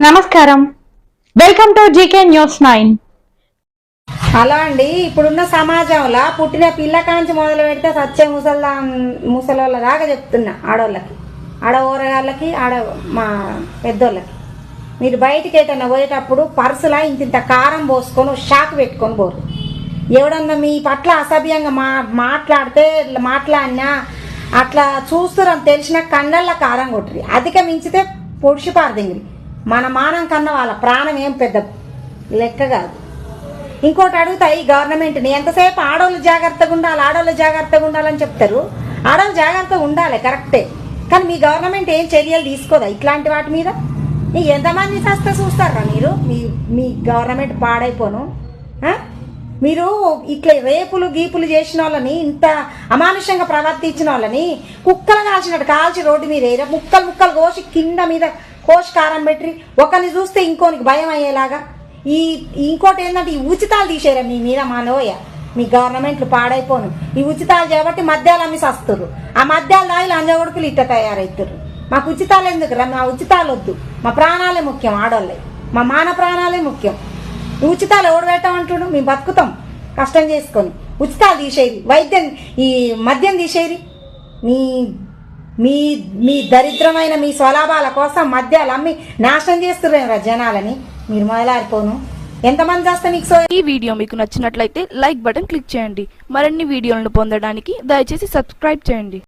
నమస్కారం. Welcome to G K news nine అలా అండి ఇప్పుడున్న సమాజంలో పుట్టిన పిల్ల కాంచి మొదలు పెడితే సచ్చే ముసల్దా ముసలోళ్ళ దాకా చెప్తున్నా ఆడవాళ్ళకి ఆడ ఊరగాళ్ళకి ఆడ మా పెద్దోళ్ళకి. మీరు బయటికి ఎటన్నా పోయేటప్పుడు పర్సులా ఇంత ఇంత కారం పోసుకొని షాక్ పెట్టుకొని పోరు. ఎవడన్నా మీ పట్ల అసభ్యంగా మా మాట్లాడితే మాట్లాడినా అట్లా చూస్తురని తెలిసిన కన్నళ్ళ కారం కొట్టరి అధిక మించితే పొడిచి పారదింగిరి మన మానం కన్నా వాళ్ళ ప్రాణం ఏం పెద్ద లెక్క కాదు. ఇంకోటి అడుగుతాయి గవర్నమెంట్ని ఎంతసేపు ఆడవాళ్ళు జాగ్రత్తగా ఉండాలి ఆడవాళ్ళు జాగ్రత్తగా ఉండాలని చెప్తారు? ఆడవాళ్ళు జాగ్రత్తగా ఉండాలి కరెక్టే కానీ మీ గవర్నమెంట్ ఏం చర్యలు తీసుకోదా ఇట్లాంటి వాటి మీద? ఈ ఎంతమంది సస్తే చూస్తారా మీరు? మీ మీ గవర్నమెంట్ పాడైపోను. మీరు ఇట్లా రేపులు గీపులు చేసిన వాళ్ళని ఇంత అమానుషంగా ప్రవర్తించిన వాళ్ళని కుక్కలు కాల్చినట్టు కాల్చి రోడ్డు మీద ముక్కలు ముక్కలు కోసి కింద మీద కోసి కారం పెట్టి ఒకరిని చూస్తే ఇంకోనికి భయం అయ్యేలాగా. ఈ ఇంకోటి ఏంటంటే ఈ ఉచితాలు తీసేరా మీ మీద మా నోయ మీ గవర్నమెంట్లు పాడైపోను. ఈ ఉచితాలు చేయబట్టి మద్యాలు అమ్మి సస్తురు ఆ మద్యాలు తాగి లంజగొడుకులు ఇట్ట తయారవుతారు మాకు ఉచితాలు ఎందుకు రా మా ఉచితాలు వద్దు. మా ప్రాణాలే ముఖ్యం ఆడవాళ్ళే మా మాన ప్రాణాలే ముఖ్యం. ఈ ఉచితాలు ఎవడు పెట్టమంటుడు మేము బతుకుతాం. కష్టం చేసుకొని. ఉచితాలు తీసేది వైద్యం ఈ మద్యం తీసేది నీ మీ మీ దరిద్రమైన మీ స్వలాభాల కోసం మద్యాలు అమ్మి నాశనం చేస్తున్నారు జనాలని? మీరు మొదలారిపోను ఎంతమంది చేస్తే మీకు ఈ వీడియో మీకు నచ్చినట్లయితే లైక్ బటన్ క్లిక్ చేయండి. మరిన్ని వీడియోలను పొందడానికి దయచేసి సబ్స్క్రైబ్ చేయండి.